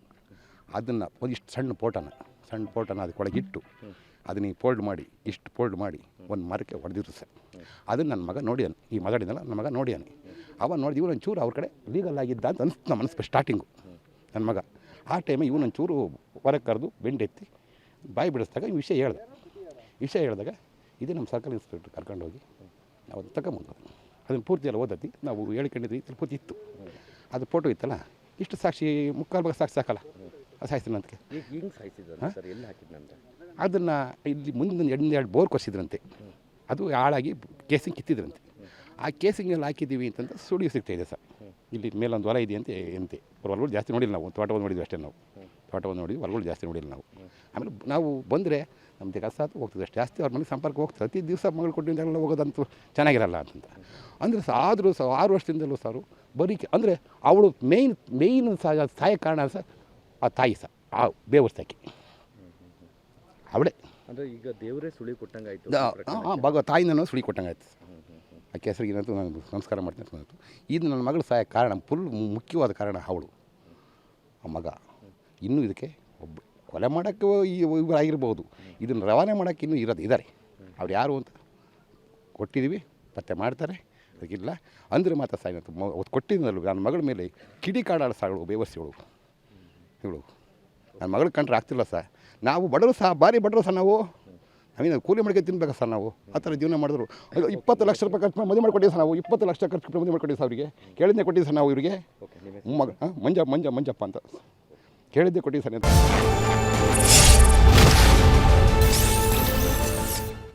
ಅದನ್ನು ಇಷ್ಟು ಸಣ್ಣ ಪೋಟನ ಸಣ್ಣ ಪೋಟನ ಅದಕ್ಕೊಳಗೆ ಇಟ್ಟು ಅದನ್ನ ಫೋಲ್ಡ್ ಮಾಡಿ, ಇಷ್ಟು ಫೋಲ್ಡ್ ಮಾಡಿ ಒಂದು ಮರಕ್ಕೆ ಹೊಡೆದಿದ್ರು ಸರ್ ಅದನ್ನು ನನ್ನ ಮಗ ನೋಡಿಯಾನೆ ಈ ಮಾತಾಡಿದ್ನಲ್ಲ ನನ್ನ ಮಗ ನೋಡಿಯಾನೆ ಅವ ಇವ್ರು ಒಂಚೂರು ಅವ್ರ ಕಡೆ ಲೀಗಲ್ ಆಗಿದ್ದ ಅಂತ ಅನಿಸ್ತು ನಮ್ಮ ಮನಸ್ಸು ಸ್ಟಾರ್ಟಿಂಗು ನನ್ನ ಮಗ. ಆ ಟೈಮಿಗೆ ಇವನು ಚೂರು ಹೊರಗೆ ಕರೆದು ಬೆಂಡೆತ್ತಿ ಬಾಯಿ ಬಿಡಿಸ್ದಾಗ ಈ ವಿಷಯ ಹೇಳ್ದೆ. ವಿಷಯ ಹೇಳಿದಾಗ ಇದೇ ನಮ್ಮ ಸರ್ಕಲ್ ಇನ್ಸ್ಪೆಕ್ಟ್ರ್ ಕರ್ಕೊಂಡೋಗಿ ನಾವು ಅದನ್ನು ತಗೊಂಬಂದು ಅದನ್ನು ಪೂರ್ತಿ ಎಲ್ಲ ಓದತಿ ನಾವು ಹೇಳ್ಕೊಂಡಿದ್ವಿ ಪೂರ್ತಿ ಇತ್ತು. ಅದು ಫೋಟೋ ಇತ್ತಲ್ಲ ಇಷ್ಟು ಸಾಕ್ಷಿ ಮುಕ್ಕಾಲು ಭಾಗ ಸಾಕ್ಷಿ ಸಾಕಲ್ಲ? ಅದು ಹಾಕಿದ್ನಂತ? ಅದನ್ನು ಇಲ್ಲಿ ಮುಂದಿನ ಎರಡು ಎರಡು ಬೋರ್ ಕೊಸಿದ್ರಂತೆ. ಅದು ಹಾಳಾಗಿ ಕೇಸಿಂಗ್ ಕಿತ್ತಿದ್ರಂತೆ. ಆ ಕೇಸಿಂಗಲ್ಲಿ ಹಾಕಿದ್ದೀವಿ ಅಂತಂದ್ರೆ ಸುಳಿವು ಸಿಗ್ತಾಯಿದೆ ಇದೆ ಸರ್. ಇಲ್ಲಿ ಮೇಲೊಂದು ಹೊಲ ಇದೆಯಂತೆ ಅಂತ ಎಂತೆ. ಹೊಲಗಳು ಜಾಸ್ತಿ ನೋಡಿಲ್ಲ ನಾವು. ತೋಟವನ್ನು ನೋಡಿದ್ವಿ ಅಷ್ಟೇ ನಾವು. ತೋಟವನ್ನು ನೋಡಿದ್ವಿ ಹೊಲಗಳು ಜಾಸ್ತಿ ನೋಡಿಲ್ಲ ನಾವು. ಆಮೇಲೆ ನಾವು ಬಂದರೆ ನಮ್ಮದು ಕೆಲಸ ಆತು ಹೋಗ್ತದೆ ಅಷ್ಟು. ಜಾಸ್ತಿ ಅವ್ರ ಮನೆಗೆ ಸಂಪರ್ಕ ಹೋಗ್ತದೆ. ಪ್ರತಿ ದಿವಸ ಮಗಳು ಕೊಟ್ಟಿದ್ದೆಲ್ಲ ಹೋಗೋದಂತೂ ಚೆನ್ನಾಗಿರಲ್ಲ ಅಂತ ಅಂದರೆ ಸಹ ಆದರೂ ಸಹ ಆರು ವರ್ಷದಿಂದಲೂ ಸರ್ ಬರೀ ಅಂದರೆ ಅವಳು ಮೇಯ್ನ್ ಮೇಯ್ನ್ ಸಹ ಸಹಾಯ ಕಾರಣ ಸಹ ಆ ತಾಯಿ ಸಹ ಆ ಬೇವರ್ಸಕ್ಕೆ ಅವಳೇ. ಅಂದರೆ ಈಗ ದೇವರೇ ಸುಳಿ ಕೊಟ್ಟಂಗಾಯ್ತು. ಹಾಂ ಭಗವ ತಾಯಿನ ಸುಳಿ ಕೊಟ್ಟಂಗೆ ಆಯ್ತು ಆ ಕೆಸರಿಗೆ ಏನಂತ ನಾನು ಸಂಸ್ಕಾರ ಮಾಡ್ತೀನಿ ಅಂತ. ಇದು ನನ್ನ ಮಗಳು ಸಹಾಯ ಕಾರಣ ಫುಲ್ ಮುಖ್ಯವಾದ ಕಾರಣ ಅವಳು, ಆ ಮಗ. ಇನ್ನೂ ಇದಕ್ಕೆ ಒಬ್ಬ ಕೊಲೆ ಮಾಡೋಕ್ಕೆ ಇವ್ರು ಆಗಿರ್ಬೋದು. ಇದನ್ನು ರವಾನೆ ಮಾಡೋಕ್ಕೆ ಇನ್ನೂ ಇರೋದು ಇದ್ದಾರೆ ಅವ್ರು ಯಾರು ಅಂತ ಕೊಟ್ಟಿದ್ದೀವಿ ಪತ್ತೆ ಮಾಡ್ತಾರೆ, ಅದಕ್ಕಿಲ್ಲ. ಅಂದರೆ ಮಾತ್ರ ಸಾಯಿನ ಅವತ್ತು ಕೊಟ್ಟಿದ್ದಲ್ಲ, ನನ್ನ ಮಗಳ ಮೇಲೆ ಕಿಡಿ ಕಾಡಾಡ ಸಾಗಳು ಬೇವರ್ಸಿಗಳು ಇವಳು. ನನ್ನ ಮಗಳು ಕಂಡ್ರೆ ಆಗ್ತಿಲ್ಲ ಸರ್. ನಾವು ಬಡವರು ಸಹ, ಭಾರಿ ಬಡವರು ಸಹ ನಾವು. ನಾವೇನು ಕೂಲಿ ಮಾಡ್ಕೊಂಡು ತಿನ್ಬೇಕಾ ಸರ್ ನಾವು? ಆ ಥರ ಜೀವನ ಮಾಡಿದ್ರು. ಅಯ್ಯೋ, ಇಪ್ಪತ್ತು ಲಕ್ಷ ರೂಪಾಯಿ ಖರ್ಚು ಮಾಡಿ ಮದುವೆ ಮಾಡಿಕೊಟ್ಟಿವಿ ಸರ್ ನಾವು? ಇಪ್ಪತ್ತು ಲಕ್ಷ ಖರ್ಚು ಮದುವೆ ಮಾಡಿಕೊಟ್ಟಿವಿ ಸರ್ ಅವರಿಗೆ? ಕೇಳಿದ್ದೆ ಕೊಟ್ಟಿದ್ದೆ ಸರ್ ನಾವು ಇವರಿಗೆ? ಮಗ ಮಂಜ ಮಂಜ ಮಂಜಪ್ಪ ಅಂತ. ಕೇಳಿದ್ದೆ ಕೊಟ್ಟಿದ್ದೆ ಸರ್ ಅಂತ